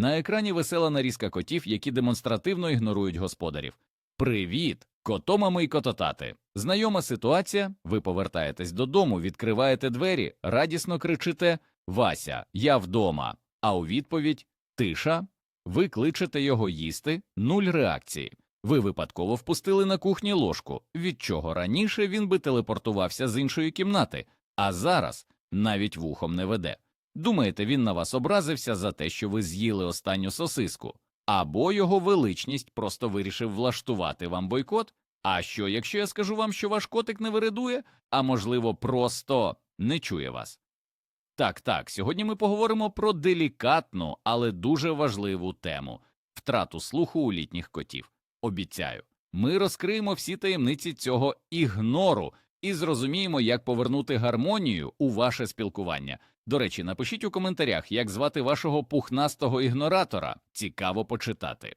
На екрані весела нарізка котів, які демонстративно ігнорують господарів. Привіт, котомами й кототати. Знайома ситуація. Ви повертаєтесь додому, відкриваєте двері, радісно кричите Вася, я вдома. А у відповідь Тиша. Ви кличете його їсти, нуль реакції. Ви випадково впустили на кухні ложку, від чого раніше він би телепортувався з іншої кімнати, а зараз навіть вухом не веде. Думаєте, він на вас образився за те, що ви з'їли останню сосиску, або його величність просто вирішив влаштувати вам бойкот? А що, якщо я скажу вам, що ваш котик не виридує, а можливо, просто не чує вас? Так, так, сьогодні ми поговоримо про делікатну, але дуже важливу тему втрату слуху у літніх котів. Обіцяю, ми розкриємо всі таємниці цього ігнору і зрозуміємо, як повернути гармонію у ваше спілкування. До речі, напишіть у коментарях, як звати вашого пухнастого ігноратора. Цікаво почитати.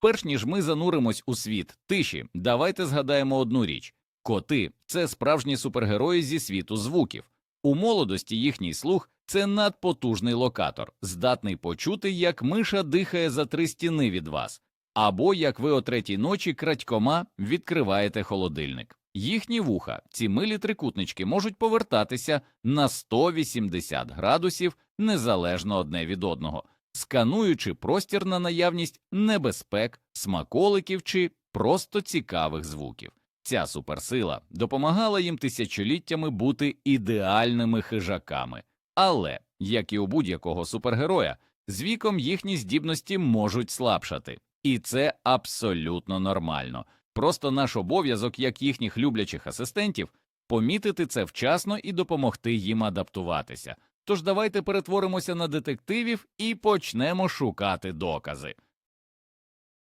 Перш ніж ми зануримось у світ тиші, давайте згадаємо одну річ коти це справжні супергерої зі світу звуків. У молодості їхній слух це надпотужний локатор, здатний почути, як миша дихає за три стіни від вас, або як ви о третій ночі крадькома відкриваєте холодильник. Їхні вуха, ці милі трикутнички, можуть повертатися на 180 градусів незалежно одне від одного, скануючи простір на наявність небезпек, смаколиків чи просто цікавих звуків. Ця суперсила допомагала їм тисячоліттями бути ідеальними хижаками, але, як і у будь-якого супергероя, з віком їхні здібності можуть слабшати, і це абсолютно нормально. Просто наш обов'язок, як їхніх люблячих асистентів, помітити це вчасно і допомогти їм адаптуватися. Тож давайте перетворимося на детективів і почнемо шукати докази.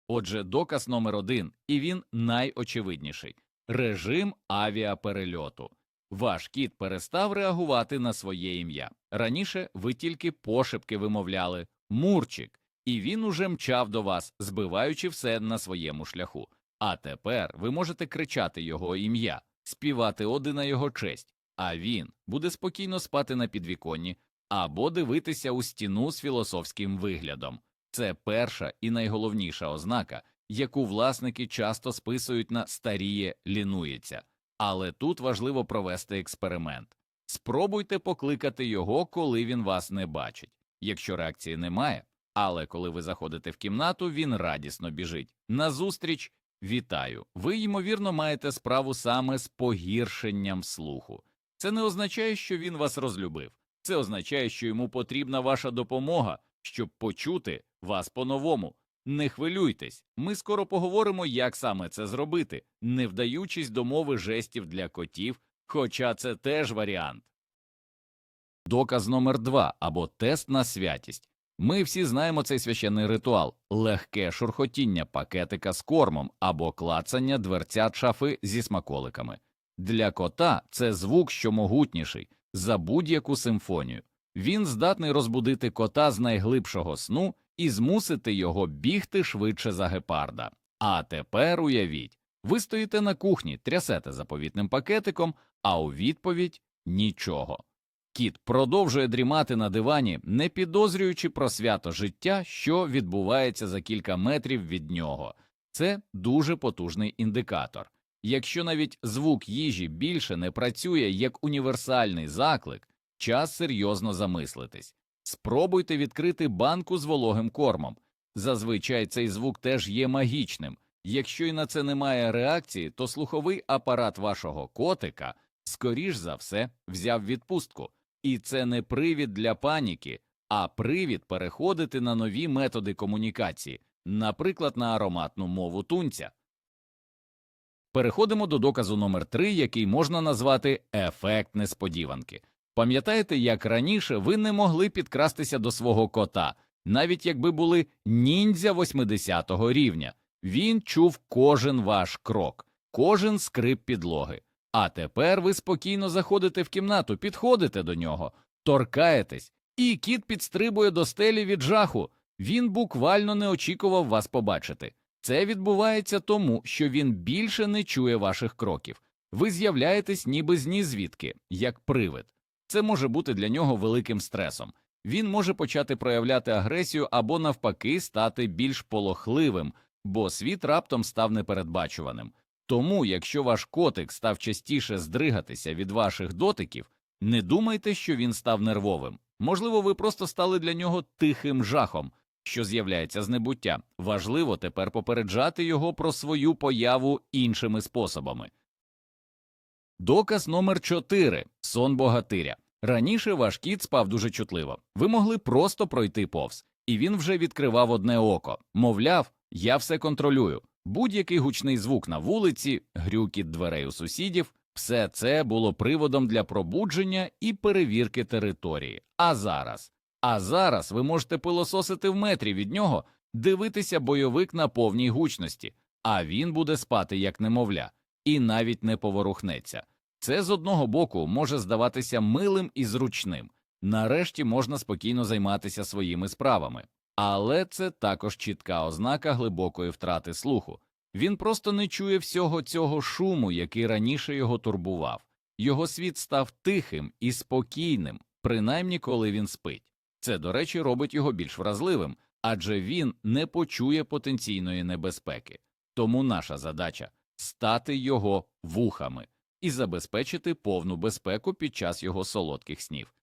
Отже, доказ номер один, і він найочевидніший режим авіаперельоту. Ваш кіт перестав реагувати на своє ім'я. Раніше ви тільки пошепки вимовляли Мурчик, і він уже мчав до вас, збиваючи все на своєму шляху. А тепер ви можете кричати його ім'я, співати оди на його честь, а він буде спокійно спати на підвіконні або дивитися у стіну з філософським виглядом. Це перша і найголовніша ознака, яку власники часто списують на старіє лінується. Але тут важливо провести експеримент. Спробуйте покликати його, коли він вас не бачить. Якщо реакції немає, але коли ви заходите в кімнату, він радісно біжить. Назустріч вітаю. Ви, ймовірно, маєте справу саме з погіршенням слуху. Це не означає, що він вас розлюбив. Це означає, що йому потрібна ваша допомога, щоб почути вас по-новому. Не хвилюйтесь, ми скоро поговоримо, як саме це зробити, не вдаючись до мови жестів для котів, хоча це теж варіант. Доказ номер два або тест на святість. Ми всі знаємо цей священний ритуал легке шурхотіння пакетика з кормом або клацання дверцят шафи зі смаколиками. Для кота це звук, що могутніший за будь-яку симфонію. Він здатний розбудити кота з найглибшого сну і змусити його бігти швидше за гепарда. А тепер уявіть, ви стоїте на кухні, трясете заповітним пакетиком, а у відповідь нічого. Кіт продовжує дрімати на дивані, не підозрюючи про свято життя, що відбувається за кілька метрів від нього. Це дуже потужний індикатор. Якщо навіть звук їжі більше не працює як універсальний заклик, час серйозно замислитись. Спробуйте відкрити банку з вологим кормом. Зазвичай цей звук теж є магічним. Якщо й на це немає реакції, то слуховий апарат вашого котика, скоріш за все, взяв відпустку. І це не привід для паніки, а привід переходити на нові методи комунікації, наприклад, на ароматну мову тунця. Переходимо до доказу номер 3 який можна назвати ефект несподіванки. Пам'ятаєте, як раніше ви не могли підкрастися до свого кота, навіть якби були ніндзя 80-го рівня. Він чув кожен ваш крок, кожен скрип підлоги. А тепер ви спокійно заходите в кімнату, підходите до нього, торкаєтесь, і кіт підстрибує до стелі від жаху. Він буквально не очікував вас побачити. Це відбувається тому, що він більше не чує ваших кроків. Ви з'являєтесь ніби з нізвідки, як привид. Це може бути для нього великим стресом. він може почати проявляти агресію або навпаки стати більш полохливим, бо світ раптом став непередбачуваним. Тому, якщо ваш котик став частіше здригатися від ваших дотиків, не думайте, що він став нервовим. Можливо, ви просто стали для нього тихим жахом, що з'являється з небуття. Важливо тепер попереджати його про свою появу іншими способами. Доказ номер 4. сон богатиря. Раніше ваш кіт спав дуже чутливо. Ви могли просто пройти повз, і він вже відкривав одне око. Мовляв, я все контролюю. Будь-який гучний звук на вулиці, грюкіт дверей у сусідів, все це було приводом для пробудження і перевірки території. А зараз, а зараз ви можете пилососити в метрі від нього, дивитися бойовик на повній гучності, а він буде спати як немовля, і навіть не поворухнеться. Це з одного боку може здаватися милим і зручним. Нарешті можна спокійно займатися своїми справами. Але це також чітка ознака глибокої втрати слуху. Він просто не чує всього цього шуму, який раніше його турбував. Його світ став тихим і спокійним, принаймні коли він спить. Це, до речі, робить його більш вразливим, адже він не почує потенційної небезпеки. Тому наша задача стати його вухами і забезпечити повну безпеку під час його солодких снів.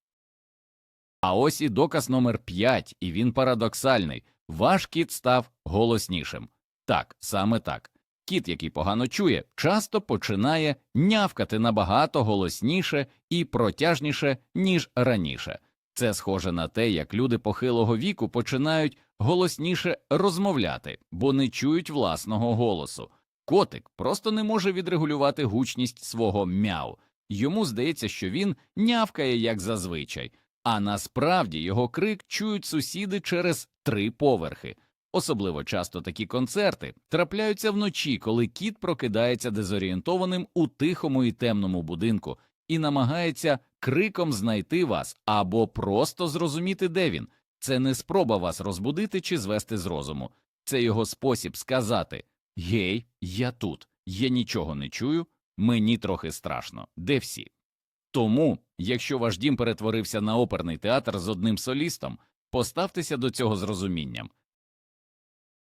А ось і доказ номер 5, і він парадоксальний ваш кіт став голоснішим. Так, саме так. Кіт, який погано чує, часто починає нявкати набагато голосніше і протяжніше, ніж раніше. Це схоже на те, як люди похилого віку починають голосніше розмовляти, бо не чують власного голосу. Котик просто не може відрегулювати гучність свого мяу. Йому здається, що він нявкає як зазвичай, а насправді його крик чують сусіди через три поверхи. Особливо часто такі концерти трапляються вночі, коли кіт прокидається дезорієнтованим у тихому і темному будинку і намагається криком знайти вас або просто зрозуміти, де він. Це не спроба вас розбудити чи звести з розуму, це його спосіб сказати Гей, я тут, я нічого не чую, мені трохи страшно, де всі. Тому, якщо ваш дім перетворився на оперний театр з одним солістом, поставтеся до цього з розумінням.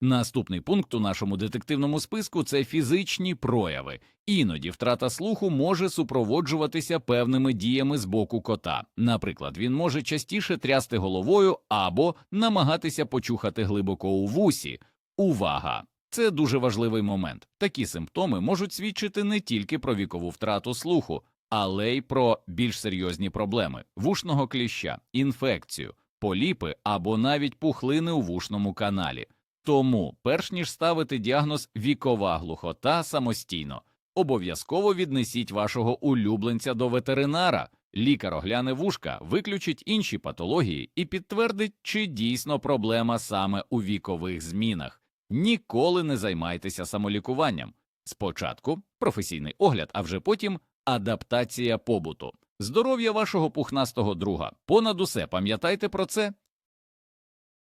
Наступний пункт у нашому детективному списку це фізичні прояви. Іноді втрата слуху може супроводжуватися певними діями з боку кота. Наприклад, він може частіше трясти головою або намагатися почухати глибоко у вусі. Увага! Це дуже важливий момент. Такі симптоми можуть свідчити не тільки про вікову втрату слуху, але й про більш серйозні проблеми вушного кліща, інфекцію, поліпи або навіть пухлини у вушному каналі. Тому, перш ніж ставити діагноз вікова глухота самостійно, обов'язково віднесіть вашого улюбленця до ветеринара. Лікар огляне вушка, виключить інші патології і підтвердить, чи дійсно проблема саме у вікових змінах. Ніколи не займайтеся самолікуванням. Спочатку професійний огляд, а вже потім адаптація побуту. Здоров'я вашого пухнастого друга. Понад усе пам'ятайте про це.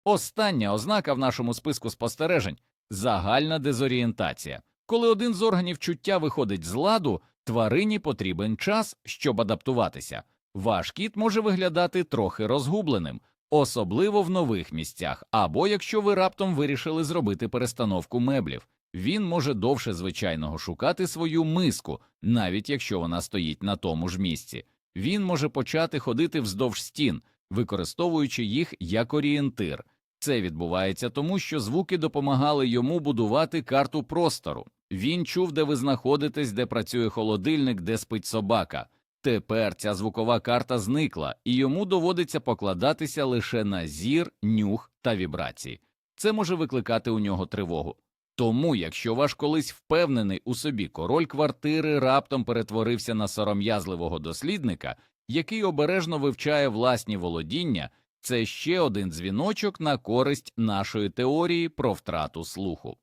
Остання ознака в нашому списку спостережень загальна дезорієнтація. Коли один з органів чуття виходить з ладу, тварині потрібен час, щоб адаптуватися. Ваш кіт може виглядати трохи розгубленим, особливо в нових місцях, або якщо ви раптом вирішили зробити перестановку меблів. Він може довше звичайного шукати свою миску, навіть якщо вона стоїть на тому ж місці. Він може почати ходити вздовж стін, використовуючи їх як орієнтир. Це відбувається тому, що звуки допомагали йому будувати карту простору. Він чув, де ви знаходитесь, де працює холодильник, де спить собака. Тепер ця звукова карта зникла, і йому доводиться покладатися лише на зір, нюх та вібрації. Це може викликати у нього тривогу. Тому, якщо ваш колись впевнений у собі король квартири раптом перетворився на сором'язливого дослідника, який обережно вивчає власні володіння, це ще один дзвіночок на користь нашої теорії про втрату слуху.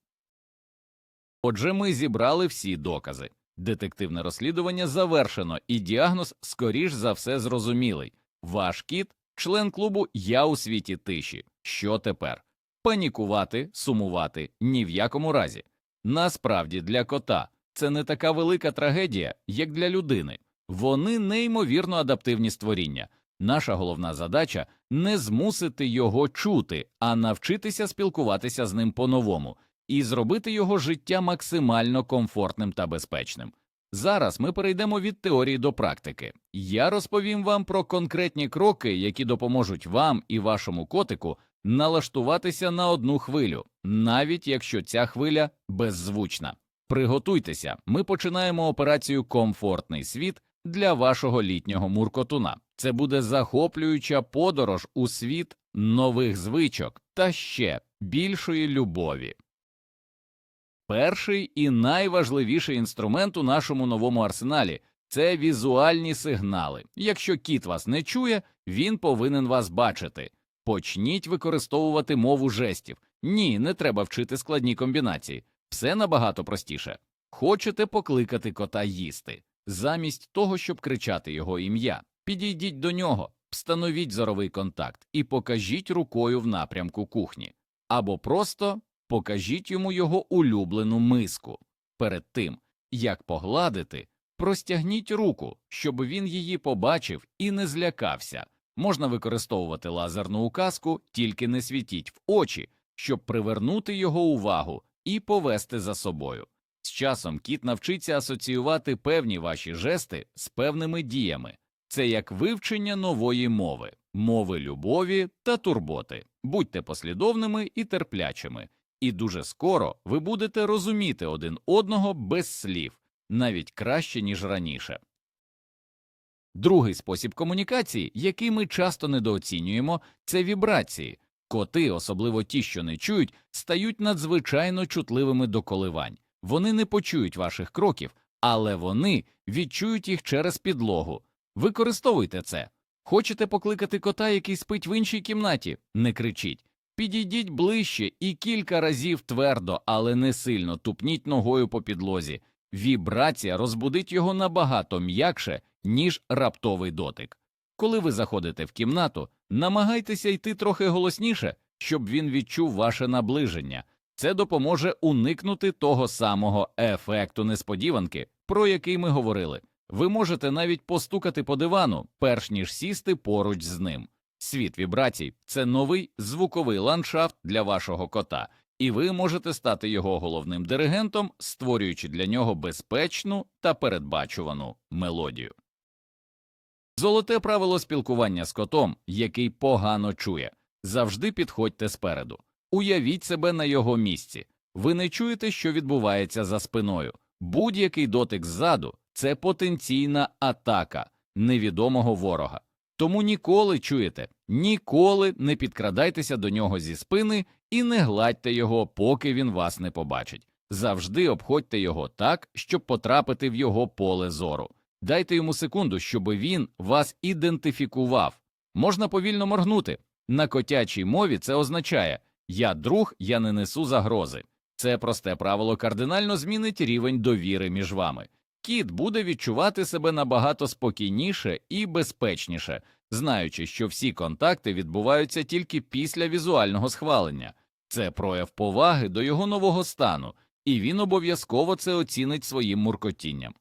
Отже, ми зібрали всі докази. Детективне розслідування завершено, і діагноз, скоріш за все, зрозумілий. Ваш кіт, член клубу Я у світі тиші. Що тепер? Панікувати, сумувати ні в якому разі. Насправді для кота це не така велика трагедія, як для людини. Вони неймовірно адаптивні створіння. Наша головна задача не змусити його чути, а навчитися спілкуватися з ним по-новому і зробити його життя максимально комфортним та безпечним. Зараз ми перейдемо від теорії до практики. Я розповім вам про конкретні кроки, які допоможуть вам і вашому котику налаштуватися на одну хвилю, навіть якщо ця хвиля беззвучна. Приготуйтеся, ми починаємо операцію Комфортний світ для вашого літнього муркотуна. Це буде захоплююча подорож у світ нових звичок та ще більшої любові. Перший і найважливіший інструмент у нашому новому арсеналі це візуальні сигнали. Якщо кіт вас не чує, він повинен вас бачити. Почніть використовувати мову жестів. Ні, не треба вчити складні комбінації. Все набагато простіше. Хочете покликати кота їсти. Замість того, щоб кричати його ім'я, підійдіть до нього, встановіть зоровий контакт і покажіть рукою в напрямку кухні. Або просто покажіть йому його улюблену миску. Перед тим, як погладити, простягніть руку, щоб він її побачив і не злякався. Можна використовувати лазерну указку, тільки не світіть в очі, щоб привернути його увагу і повести за собою. З часом кіт навчиться асоціювати певні ваші жести з певними діями. Це як вивчення нової мови, мови любові та турботи. Будьте послідовними і терплячими, і дуже скоро ви будете розуміти один одного без слів, навіть краще, ніж раніше. Другий спосіб комунікації, який ми часто недооцінюємо, це вібрації. Коти, особливо ті, що не чують, стають надзвичайно чутливими до коливань. Вони не почують ваших кроків, але вони відчують їх через підлогу. Використовуйте це. Хочете покликати кота, який спить в іншій кімнаті? Не кричіть. Підійдіть ближче і кілька разів твердо, але не сильно тупніть ногою по підлозі. Вібрація розбудить його набагато м'якше, ніж раптовий дотик. Коли ви заходите в кімнату, намагайтеся йти трохи голосніше, щоб він відчув ваше наближення. Це допоможе уникнути того самого ефекту несподіванки, про який ми говорили. Ви можете навіть постукати по дивану, перш ніж сісти поруч з ним. Світ вібрацій це новий звуковий ландшафт для вашого кота, і ви можете стати його головним диригентом, створюючи для нього безпечну та передбачувану мелодію. Золоте правило спілкування з котом, який погано чує. Завжди підходьте спереду. Уявіть себе на його місці. Ви не чуєте, що відбувається за спиною. Будь-який дотик ззаду це потенційна атака невідомого ворога. Тому ніколи чуєте, ніколи не підкрадайтеся до нього зі спини і не гладьте його, поки він вас не побачить. Завжди обходьте його так, щоб потрапити в його поле зору. Дайте йому секунду, щоб він вас ідентифікував. Можна повільно моргнути. На котячій мові це означає я друг, я не несу загрози. Це просте правило кардинально змінить рівень довіри між вами. Кіт буде відчувати себе набагато спокійніше і безпечніше, знаючи, що всі контакти відбуваються тільки після візуального схвалення. Це прояв поваги до його нового стану, і він обов'язково це оцінить своїм муркотінням.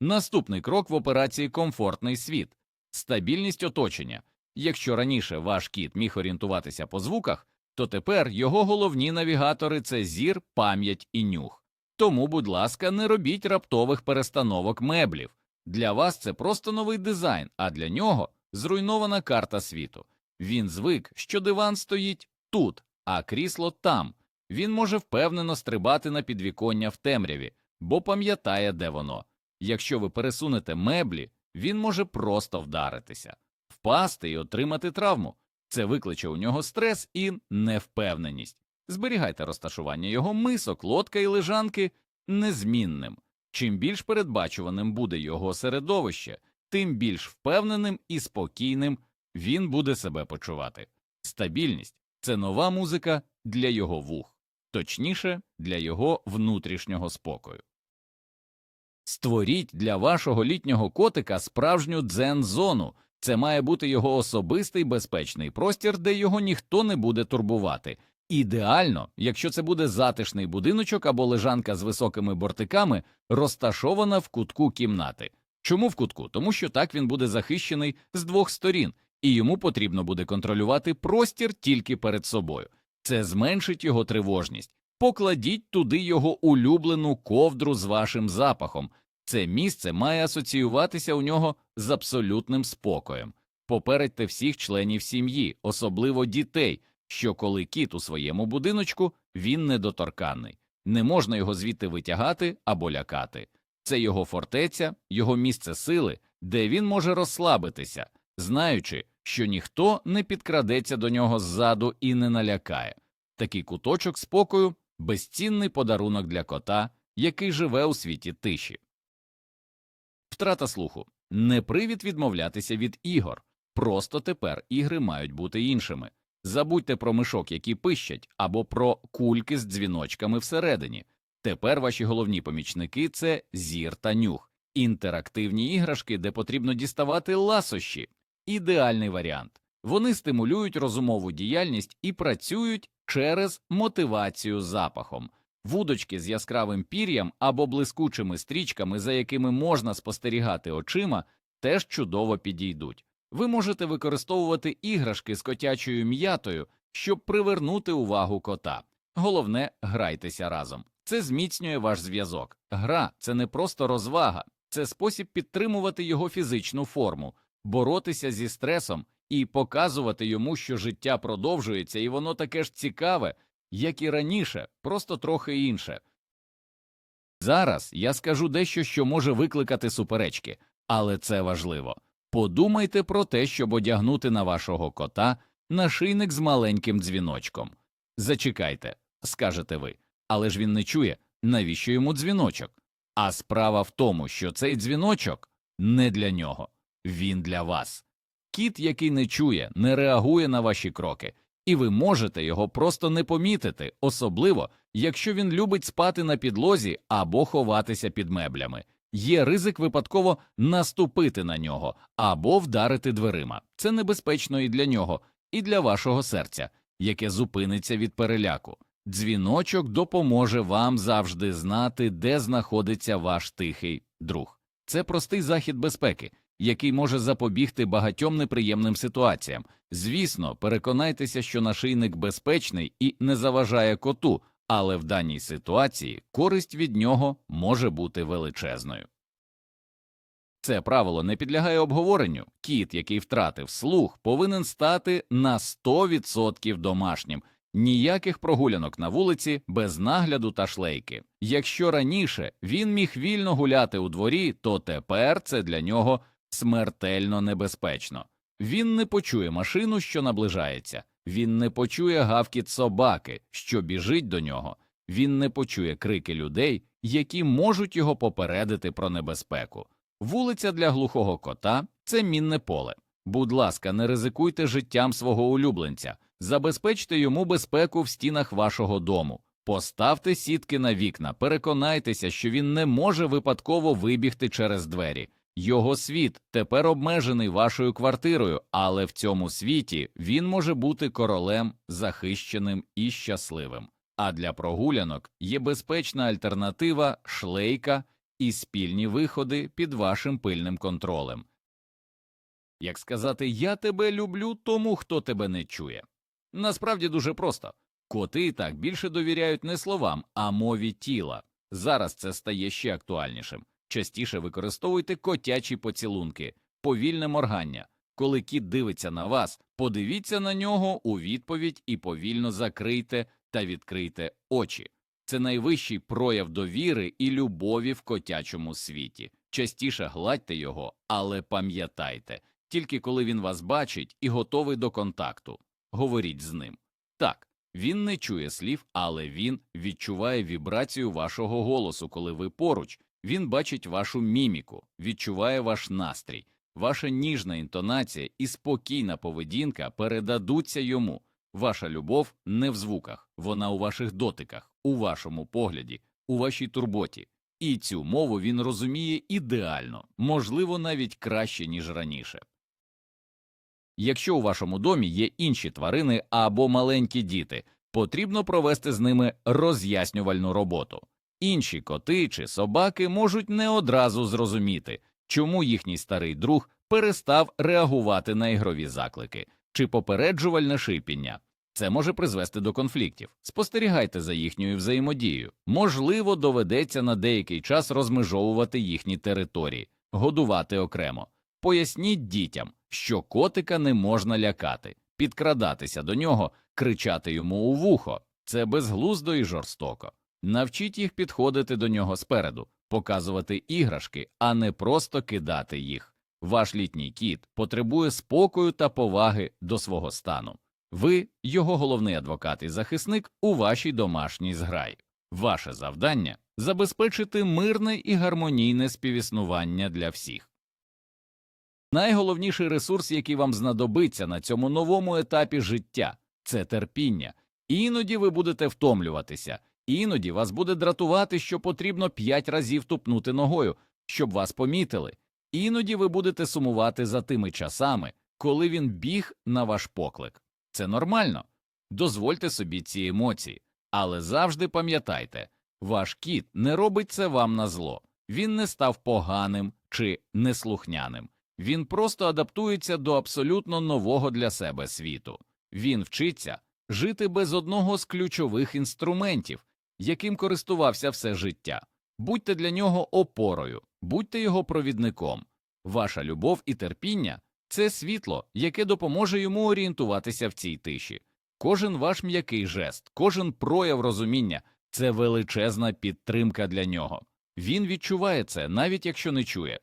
Наступний крок в операції Комфортний світ стабільність оточення. Якщо раніше ваш кіт міг орієнтуватися по звуках, то тепер його головні навігатори це зір, пам'ять і нюх. Тому, будь ласка, не робіть раптових перестановок меблів. Для вас це просто новий дизайн, а для нього зруйнована карта світу. Він звик, що диван стоїть тут, а крісло там. Він може впевнено стрибати на підвіконня в темряві, бо пам'ятає, де воно. Якщо ви пересунете меблі, він може просто вдаритися, впасти і отримати травму. Це викличе у нього стрес і невпевненість. Зберігайте розташування його мисок, лодка і лежанки незмінним. Чим більш передбачуваним буде його середовище, тим більш впевненим і спокійним він буде себе почувати. Стабільність це нова музика для його вух, точніше, для його внутрішнього спокою. Створіть для вашого літнього котика справжню дзен-зону. Це має бути його особистий безпечний простір, де його ніхто не буде турбувати. Ідеально, якщо це буде затишний будиночок або лежанка з високими бортиками, розташована в кутку кімнати. Чому в кутку? Тому що так він буде захищений з двох сторін і йому потрібно буде контролювати простір тільки перед собою. Це зменшить його тривожність. Покладіть туди його улюблену ковдру з вашим запахом. Це місце має асоціюватися у нього з абсолютним спокоєм. Попередьте всіх членів сім'ї, особливо дітей, що коли кіт у своєму будиночку, він недоторканний. Не можна його звідти витягати або лякати. Це його фортеця, його місце сили, де він може розслабитися, знаючи, що ніхто не підкрадеться до нього ззаду і не налякає. Такий куточок спокою безцінний подарунок для кота, який живе у світі тиші. Втрата слуху не привід відмовлятися від ігор. Просто тепер ігри мають бути іншими. Забудьте про мишок, які пищать, або про кульки з дзвіночками всередині. Тепер ваші головні помічники це зір та нюх, інтерактивні іграшки, де потрібно діставати ласощі. Ідеальний варіант. Вони стимулюють розумову діяльність і працюють через мотивацію запахом. Вудочки з яскравим пір'ям або блискучими стрічками, за якими можна спостерігати очима, теж чудово підійдуть. Ви можете використовувати іграшки з котячою м'ятою, щоб привернути увагу кота. Головне, грайтеся разом. Це зміцнює ваш зв'язок. Гра це не просто розвага, це спосіб підтримувати його фізичну форму, боротися зі стресом і показувати йому, що життя продовжується, і воно таке ж цікаве, як і раніше, просто трохи інше. Зараз я скажу дещо, що може викликати суперечки, але це важливо. Подумайте про те, щоб одягнути на вашого кота нашийник з маленьким дзвіночком. Зачекайте, скажете ви, але ж він не чує, навіщо йому дзвіночок? А справа в тому, що цей дзвіночок не для нього, він для вас. Кіт, який не чує, не реагує на ваші кроки, і ви можете його просто не помітити, особливо, якщо він любить спати на підлозі або ховатися під меблями. Є ризик випадково наступити на нього або вдарити дверима. Це небезпечно і для нього, і для вашого серця, яке зупиниться від переляку. Дзвіночок допоможе вам завжди знати, де знаходиться ваш тихий друг. Це простий захід безпеки, який може запобігти багатьом неприємним ситуаціям. Звісно, переконайтеся, що нашийник безпечний і не заважає коту, але в даній ситуації користь від нього може бути величезною. Це правило не підлягає обговоренню. Кіт, який втратив слух, повинен стати на 100% домашнім. Ніяких прогулянок на вулиці без нагляду та шлейки. Якщо раніше він міг вільно гуляти у дворі, то тепер це для нього смертельно небезпечно. Він не почує машину, що наближається, він не почує гавкіт собаки, що біжить до нього, він не почує крики людей, які можуть його попередити про небезпеку. Вулиця для глухого кота це мінне поле. Будь ласка, не ризикуйте життям свого улюбленця, забезпечте йому безпеку в стінах вашого дому, поставте сітки на вікна, переконайтеся, що він не може випадково вибігти через двері. Його світ тепер обмежений вашою квартирою, але в цьому світі він може бути королем, захищеним і щасливим. А для прогулянок є безпечна альтернатива шлейка і спільні виходи під вашим пильним контролем. Як сказати я тебе люблю тому, хто тебе не чує. Насправді дуже просто коти так більше довіряють не словам, а мові тіла. Зараз це стає ще актуальнішим. Частіше використовуйте котячі поцілунки, повільне моргання. Коли кіт дивиться на вас, подивіться на нього у відповідь і повільно закрийте та відкрийте очі. Це найвищий прояв довіри і любові в котячому світі. Частіше гладьте його, але пам'ятайте, тільки коли він вас бачить і готовий до контакту, говоріть з ним. Так, він не чує слів, але він відчуває вібрацію вашого голосу, коли ви поруч. Він бачить вашу міміку, відчуває ваш настрій, ваша ніжна інтонація і спокійна поведінка передадуться йому. Ваша любов не в звуках, вона у ваших дотиках, у вашому погляді, у вашій турботі. І цю мову він розуміє ідеально, можливо, навіть краще, ніж раніше. Якщо у вашому домі є інші тварини або маленькі діти, потрібно провести з ними роз'яснювальну роботу. Інші коти чи собаки можуть не одразу зрозуміти, чому їхній старий друг перестав реагувати на ігрові заклики чи попереджувальне шипіння. Це може призвести до конфліктів. Спостерігайте за їхньою взаємодією. Можливо, доведеться на деякий час розмежовувати їхні території, годувати окремо. Поясніть дітям, що котика не можна лякати, підкрадатися до нього, кричати йому у вухо. Це безглуздо і жорстоко. Навчіть їх підходити до нього спереду, показувати іграшки, а не просто кидати їх. Ваш літній кіт потребує спокою та поваги до свого стану. Ви його головний адвокат і захисник у вашій домашній зграї. Ваше завдання забезпечити мирне і гармонійне співіснування для всіх. Найголовніший ресурс, який вам знадобиться на цьому новому етапі життя, це терпіння. Іноді ви будете втомлюватися, іноді вас буде дратувати, що потрібно п'ять разів тупнути ногою, щоб вас помітили. Іноді ви будете сумувати за тими часами, коли він біг на ваш поклик. Це нормально. Дозвольте собі ці емоції, але завжди пам'ятайте, ваш кіт не робить це вам на зло. Він не став поганим чи неслухняним. Він просто адаптується до абсолютно нового для себе світу. Він вчиться жити без одного з ключових інструментів, яким користувався все життя. Будьте для нього опорою, будьте його провідником. Ваша любов і терпіння це світло, яке допоможе йому орієнтуватися в цій тиші. Кожен ваш м'який жест, кожен прояв розуміння це величезна підтримка для нього. Він відчуває це, навіть якщо не чує.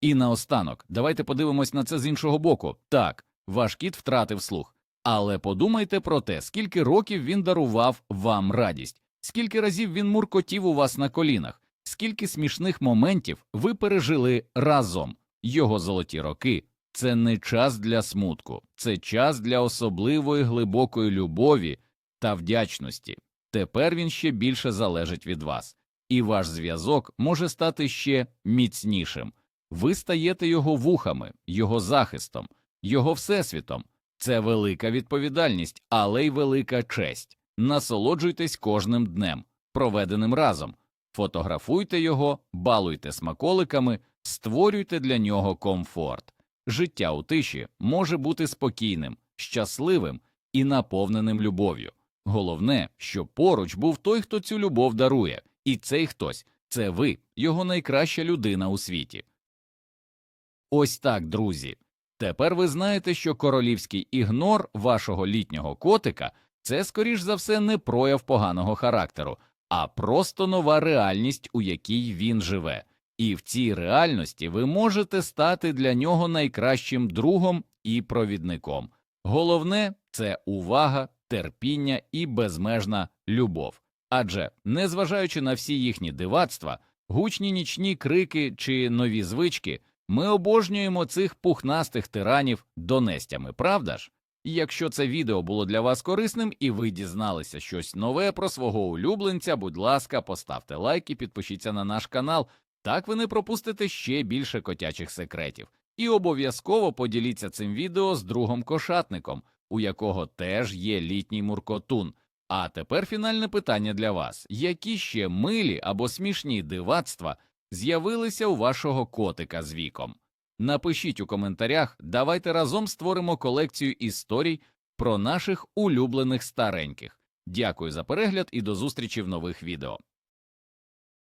І наостанок, давайте подивимось на це з іншого боку. Так, ваш кіт втратив слух, але подумайте про те, скільки років він дарував вам радість, скільки разів він муркотів у вас на колінах, скільки смішних моментів ви пережили разом. Його золоті роки це не час для смутку, це час для особливої глибокої любові та вдячності. Тепер він ще більше залежить від вас, і ваш зв'язок може стати ще міцнішим. Ви стаєте його вухами, його захистом, його всесвітом. Це велика відповідальність, але й велика честь. Насолоджуйтесь кожним днем, проведеним разом. Фотографуйте його, балуйте смаколиками, створюйте для нього комфорт. Життя у тиші може бути спокійним, щасливим і наповненим любов'ю. Головне, що поруч був той, хто цю любов дарує, і цей хтось це ви, його найкраща людина у світі. Ось так, друзі. Тепер ви знаєте, що королівський ігнор вашого літнього котика це, скоріш за все, не прояв поганого характеру, а просто нова реальність, у якій він живе. І в цій реальності ви можете стати для нього найкращим другом і провідником. Головне це увага, терпіння і безмежна любов. Адже, незважаючи на всі їхні дивацтва, гучні нічні крики чи нові звички, ми обожнюємо цих пухнастих тиранів донестями, правда ж? Якщо це відео було для вас корисним і ви дізналися щось нове про свого улюбленця, будь ласка, поставте лайк і підпишіться на наш канал. Так ви не пропустите ще більше котячих секретів. І обов'язково поділіться цим відео з другом кошатником, у якого теж є літній муркотун. А тепер фінальне питання для вас: які ще милі або смішні дивацтва з'явилися у вашого котика з віком? Напишіть у коментарях, давайте разом створимо колекцію історій про наших улюблених стареньких. Дякую за перегляд і до зустрічі в нових відео.